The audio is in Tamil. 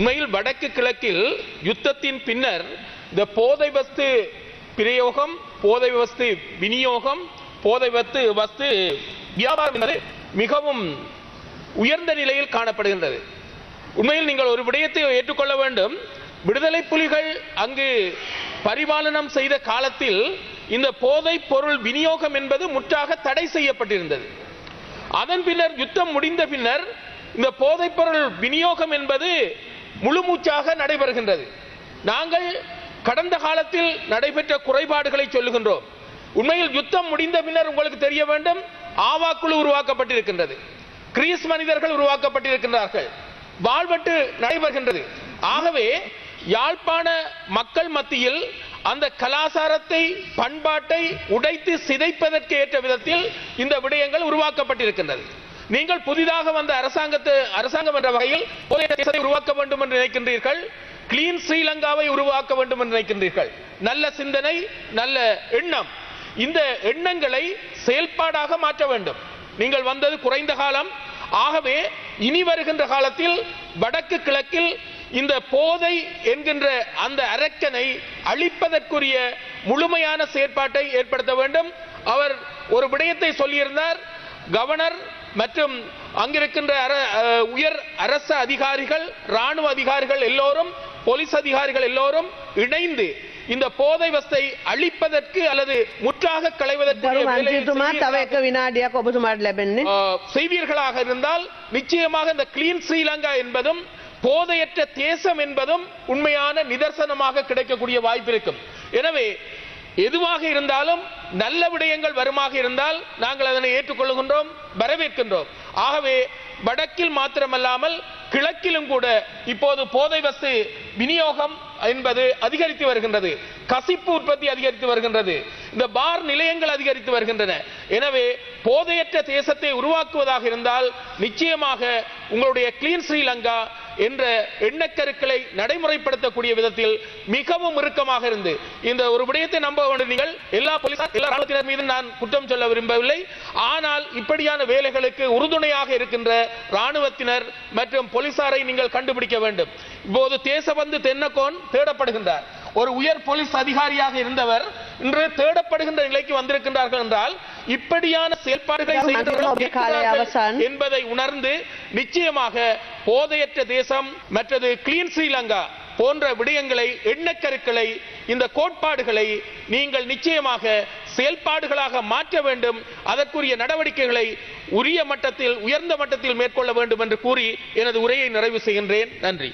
உண்மையில் வடக்கு கிழக்கில் யுத்தத்தின் பின்னர் இந்த போதை வஸ்து பிரயோகம் போதை வஸ்து விநியோகம் போதை வஸ்து வஸ்து வியாபாரம் என்பது மிகவும் உயர்ந்த நிலையில் காணப்படுகின்றது. உண்மையில் நீங்கள் ஒரு விடயத்தை ஏற்றுக்கொள்ள வேண்டும். விடுதலை புலிகள் அங்கு பரிபாலனம் செய்த காலத்தில் இந்த போதைப் பொருள் விநியோகம் என்பது முற்றாக தடை செய்யப்பட்டிருந்தது. அதன் பின்னர் யுத்தம் முடிந்த பின்னர் இந்த போதைப்பொருள் விநியோகம் என்பது முழுமூச்சாக நடைபெறுகின்றது. நாங்கள் கடந்த காலத்தில் நடைபெற்ற குறைபாடுகளை சொல்லுகின்றோம். உண்மையில் யுத்தம் முடிந்த பின்னர் உங்களுக்கு தெரிய வேண்டும் ஆவாக்குழு உருவாக்கப்பட்டிருக்கின்றது. கிரீஸ் மனிதர்கள் உருவாக்கப்பட்டிருக்கின்றார்கள். வாழ்வெட்டு நடைபெறுகின்றது. ஆகவே யாழ்ப்பாண மக்கள் மத்தியில் அந்த கலாசாரத்தை பண்பாட்டை உடைத்து சிதைப்பதற்கு ஏற்ற விதத்தில் இந்த விடயங்கள் உருவாக்கப்பட்டிருக்கின்றது. நீங்கள் புதிதாக வந்த அரசாங்கத்தை அரசாங்கம் என்ற வகையில் தேசத்தை உருவாக்க வேண்டும் என்று நினைக்கின்றீர்கள். கிளீன் ஸ்ரீலங்காவை உருவாக்க வேண்டும் என்று நினைக்கின்றீர்கள். நல்ல சிந்தனை நல்ல எண்ணம். இந்த எண்ணங்களை செயல்பாடாக மாற்ற வேண்டும். நீங்கள் வந்தது குறைந்த காலம். ஆகவே இனி வருகின்ற காலத்தில் வடக்கு கிழக்கில் இந்த போதை என்கின்ற அந்த அரக்கனை அழிப்பதற்குரிய முழுமையான செயற்பாட்டை ஏற்படுத்த வேண்டும். அவர் ஒரு விடயத்தை சொல்லியிருந்தார். கவர்னர் மற்றும் அங்கிருக்கின்ற உயர் அரச அதிகாரிகள் ராணுவ அதிகாரிகள் எல்லோரும் போலீஸ் அதிகாரிகள் எல்லோரும் இணைந்து இந்த போதை வசத்தை அழிப்பதற்கு அல்லது முற்றாக களைவதற்கு செய்வீர்களாக இருந்தால் நிச்சயமாக இந்த கிளீன் ஸ்ரீலங்கா என்பதும் போதையற்ற தேசம் என்பதும் உண்மையான நிதர்சனமாக கிடைக்கக்கூடிய வாய்ப்பு இருக்கும். எனவே எதுவாக இருந்தாலும் நல்ல விடயங்கள் வருமாக இருந்தால் நாங்கள் அதனை ஏற்றுக்கொள்கின்றோம் வரவேற்கின்றோம். ஆகவே வடக்கில் மாத்திரமல்லாமல் கிழக்கிலும் கூட இப்போது போதை வசு விநியோகம் என்பது அதிகரித்து வருகின்றது. கசிப்பு உற்பத்தி அதிகரித்து வருகின்றது. இந்த பார் நிலையங்கள் அதிகரித்து வருகின்றன. எனவே போதையற்ற தேசத்தை உருவாக்குவதாக இருந்தால் நிச்சயமாக உங்களுடைய கிளீன் ஸ்ரீலங்கா என்ற எண்ணக்கருக்களை நடைமுறைப்படுத்தக்கூடிய விதத்தில் மிகவும் இறுக்கமாக இருந்து. இந்த ஒரு விடயத்தை நம்ப வேண்டும் நீங்கள். எல்லா போலீசார் எல்லா ராணுவத்தினர் மீது நான் குற்றம் சொல்ல விரும்பவில்லை. ஆனால் இப்படியான வேலைகளுக்கு உறுதுணையாக இருக்கின்ற ராணுவத்தினர் மற்றும் போலீசாரை நீங்கள் கண்டுபிடிக்க வேண்டும். இப்போது தேசபந்து தென்னக்கோன் தேடப்படுகின்றார். ஒரு உயர் போலீஸ் அதிகாரியாக இருந்தவர் இன்று தேடப்படுகின்ற நிலைக்கு வந்திருக்கின்றார்கள் என்றால் இப்படியான செயல்பாடுகளை அவசான். என்பதை உணர்ந்து நிச்சயமாக போதையற்ற தேசம் மற்றது கிளீன் ஸ்ரீலங்கா போன்ற விடயங்களை எண்ணக்கருக்களை இந்த கோட்பாடுகளை நீங்கள் நிச்சயமாக செயல்பாடுகளாக மாற்ற வேண்டும். அதற்குரிய நடவடிக்கைகளை உரிய மட்டத்தில் உயர்ந்த மட்டத்தில் மேற்கொள்ள வேண்டும் என்று கூறி எனது உரையை நிறைவு செய்கின்றேன். நன்றி.